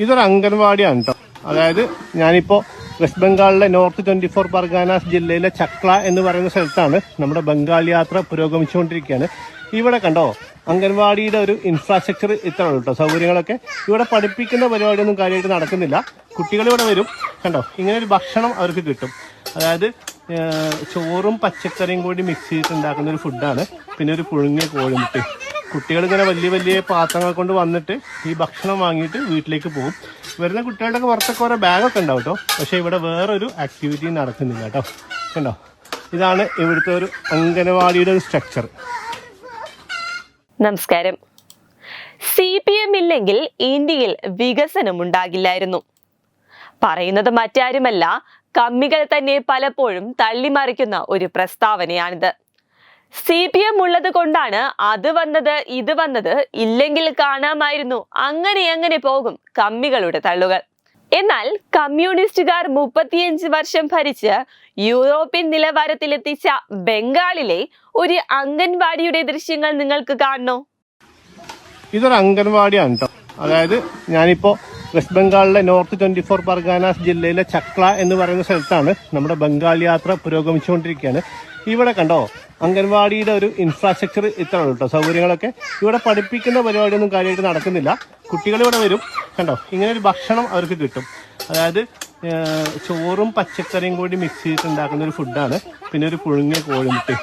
ഇതൊരു അംഗൻവാടിയാണ് കേട്ടോ അതായത് ഞാനിപ്പോ വെസ്റ്റ് ബംഗാളിലെ നോർത്ത് ട്വന്റി ഫോർ പർഗാനാസ് ജില്ലയിലെ ചക്ല എന്ന് പറയുന്ന സ്ഥലത്താണ് നമ്മുടെ ബംഗാൾ യാത്ര പുരോഗമിച്ചുകൊണ്ടിരിക്കുകയാണ് ഇവിടെ കണ്ടോ അംഗൻവാടിയുടെ ഒരു ഇൻഫ്രാസ്ട്രക്ചർ ഇത്ര ഉള്ളൂ കേട്ടോ സൗകര്യങ്ങളൊക്കെ. ഇവിടെ പഠിപ്പിക്കുന്ന പരിപാടിയൊന്നും കാര്യമായിട്ട് നടക്കുന്നില്ല. കുട്ടികൾ ഇവിടെ വരും കണ്ടോ? ഇങ്ങനെ ഒരു ഭക്ഷണം അവർക്ക് കിട്ടും. അതായത് ചോറും പച്ചക്കറിയും കൂടി മിക്സ് ചെയ്തിട്ട് ഉണ്ടാക്കുന്ന ഒരു ഫുഡാണ് പിന്നെ ഒരു പുഴുങ്ങിയ കോഴിമുട്ടി കുട്ടികൾ ഇങ്ങനെ വലിയ വലിയ പാത്രങ്ങൾ കൊണ്ട് വന്നിട്ട് ഈ ഭക്ഷണം വാങ്ങിയിട്ട് വീട്ടിലേക്ക് പോകും. വരുന്ന കുട്ടികളുടെ പുറത്തൊക്കെ ഓരോ ബാഗൊക്കെ ഉണ്ടാവും കേട്ടോ പക്ഷേ ഇവിടെ വേറൊരു ആക്ടിവിറ്റി നടക്കുന്നില്ല കേട്ടോ കണ്ടോ? ഇതാണ് ഇവിടുത്തെ ഒരു അംഗനവാടിയുടെ ഒരു സ്ട്രക്ചർ നമസ്കാരം. സി പി എം ഇല്ലെങ്കിൽ ഇന്ത്യയിൽ വികസനം ഉണ്ടാകില്ലായിരുന്നു. പറയുന്നത് മറ്റാരുമല്ല കമ്മികൾ തന്നെ പലപ്പോഴും തള്ളിമറിക്കുന്ന ഒരു പ്രസ്താവനയാണിത്. സി പി എം ഉള്ളത് കൊണ്ടാണ് അത് വന്നത് ഇത് വന്നത് ഇല്ലെങ്കിൽ കാണാമായിരുന്നു. അങ്ങനെ അങ്ങനെ പോകും കമ്മികളുടെ തള്ളുകൾ. എന്നാൽ കമ്മ്യൂണിസ്റ്റുകാർ മുപ്പത്തിയഞ്ച് വർഷം ഭരിച്ച് യൂറോപ്യൻ നിലവാരത്തിലെത്തിച്ച ബംഗാളിലെ ഒരു അംഗൻവാടിയുടെ ദൃശ്യങ്ങൾ നിങ്ങൾക്ക് കാണണോ? ഇതൊരു അംഗൻവാടിയാണ് കേട്ടോ അതായത് ഞാനിപ്പോ വെസ്റ്റ് ബംഗാളിലെ നോർത്ത് ട്വന്റി ഫോർ പർഗാനാസ് ജില്ലയിലെ ചക്ല എന്ന് പറയുന്ന സ്ഥലത്താണ് നമ്മുടെ ബംഗാൾ യാത്ര പുരോഗമിച്ചുകൊണ്ടിരിക്കുകയാണ്. ഇവിടെ കണ്ടോ അംഗൻവാടിയുടെ ഒരു ഇൻഫ്രാസ്ട്രക്ചർ ഇത്ര കേട്ടോ സൗകര്യങ്ങളൊക്കെ. ഇവിടെ പഠിപ്പിക്കുന്ന പരിപാടിയൊന്നും കാര്യമായിട്ട് നടക്കുന്നില്ല. കുട്ടികൾ ഇവിടെ വരും കണ്ടോ ഇങ്ങനെ ഒരു ഭക്ഷണം അവർക്ക് കിട്ടും. അതായത് ചോറും പച്ചക്കറിയും കൂടി മിക്സ് ചെയ്തിട്ട് ഉണ്ടാക്കുന്ന ഒരു ഫുഡാണ് പിന്നെ ഒരു പുഴുങ്ങിയ കോഴിമുട്ട്.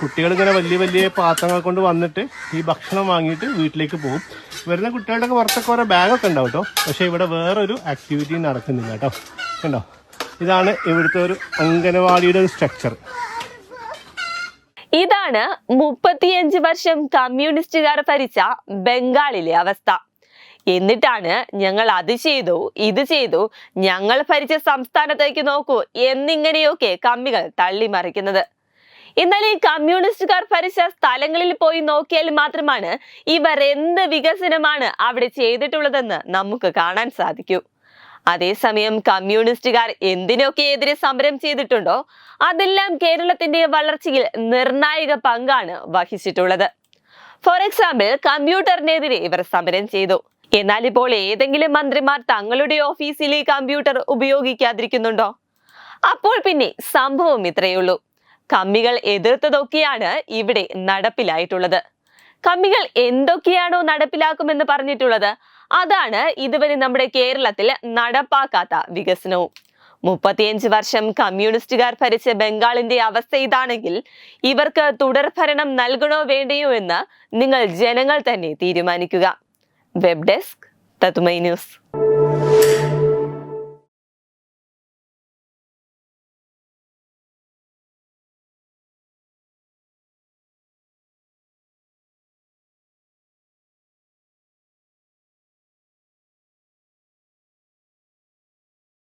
കുട്ടികൾ ഇങ്ങനെ വലിയ വലിയ പാത്രങ്ങൾ കൊണ്ട് വന്നിട്ട് ഈ ഭക്ഷണം വാങ്ങിയിട്ട് വീട്ടിലേക്ക് പോകും. വരുന്ന കുട്ടികളുടെ പുറത്തൊക്കെ ഓരോ ബാഗൊക്കെ ഉണ്ടാവും കേട്ടോ. പക്ഷേ ഇവിടെ വേറൊരു ആക്ടിവിറ്റി നടക്കുന്നില്ല കേട്ടോ. കണ്ടോ ഇതാണ് ഇവിടുത്തെ ഒരു അംഗനവാടിയുടെ ഒരു സ്ട്രക്ചർ ഇതാണ് മുപ്പത്തിയഞ്ച് വർഷം കമ്മ്യൂണിസ്റ്റുകാർ ഭരിച്ച ബംഗാളിലെ അവസ്ഥ. എന്നിട്ടാണ് ഞങ്ങൾ അത് ചെയ്തു ഇത് ചെയ്തു ഞങ്ങൾ ഭരിച്ച സംസ്ഥാനത്തേക്ക് നോക്കൂ എന്നിങ്ങനെയൊക്കെ കമ്മികൾ തള്ളിമറിക്കുന്നത്. എന്നാൽ ഈ കമ്മ്യൂണിസ്റ്റുകാർ ഭരിച്ച സ്ഥലങ്ങളിൽ പോയി നോക്കിയാൽ മാത്രമാണ് ഇവർ എന്ത് വികസനമാണ് അവിടെ ചെയ്തിട്ടുള്ളതെന്ന് നമുക്ക് കാണാൻ സാധിക്കൂ. അതേസമയം കമ്മ്യൂണിസ്റ്റുകാർ എന്തിനൊക്കെ എതിരെ സമരം ചെയ്തിട്ടുണ്ടോ അതെല്ലാം കേരളത്തിന്റെ വളർച്ചയിൽ നിർണായക പങ്കാണ് വഹിച്ചിട്ടുള്ളത്. ഫോർ എക്സാമ്പിൾ കമ്പ്യൂട്ടറിനെതിരെ ഇവർ സമരം ചെയ്തു. എന്നാൽ ഇപ്പോൾ ഏതെങ്കിലും മന്ത്രിമാർ തങ്ങളുടെ ഓഫീസിലെ കമ്പ്യൂട്ടർ ഉപയോഗിക്കാതിരിക്കുന്നുണ്ടോ? അപ്പോൾ പിന്നെ സംഭവം ഇത്രയുള്ളൂ കമ്മികൾ എതിർത്തതൊക്കെയാണ് ഇവിടെ നടപ്പിലായിട്ടുള്ളത്. കമ്മികൾ എന്തൊക്കെയാണോ നടപ്പിലാക്കുമെന്ന് പറഞ്ഞിട്ടുള്ളത് അതാണ് ഇതുവരെ നമ്മുടെ കേരളത്തിൽ നടപ്പാക്കാത്ത വികസനവും. മുപ്പത്തിയഞ്ച് വർഷം കമ്മ്യൂണിസ്റ്റുകാർ ഭരിച്ച ബംഗാളിന്റെ അവസ്ഥ ഇതാണെങ്കിൽ ഇവർക്ക് തുടർഭരണം നൽകണോ വേണ്ടയോ എന്ന് നിങ്ങൾ ജനങ്ങൾ തന്നെ തീരുമാനിക്കുക. Web desk Thathumai news.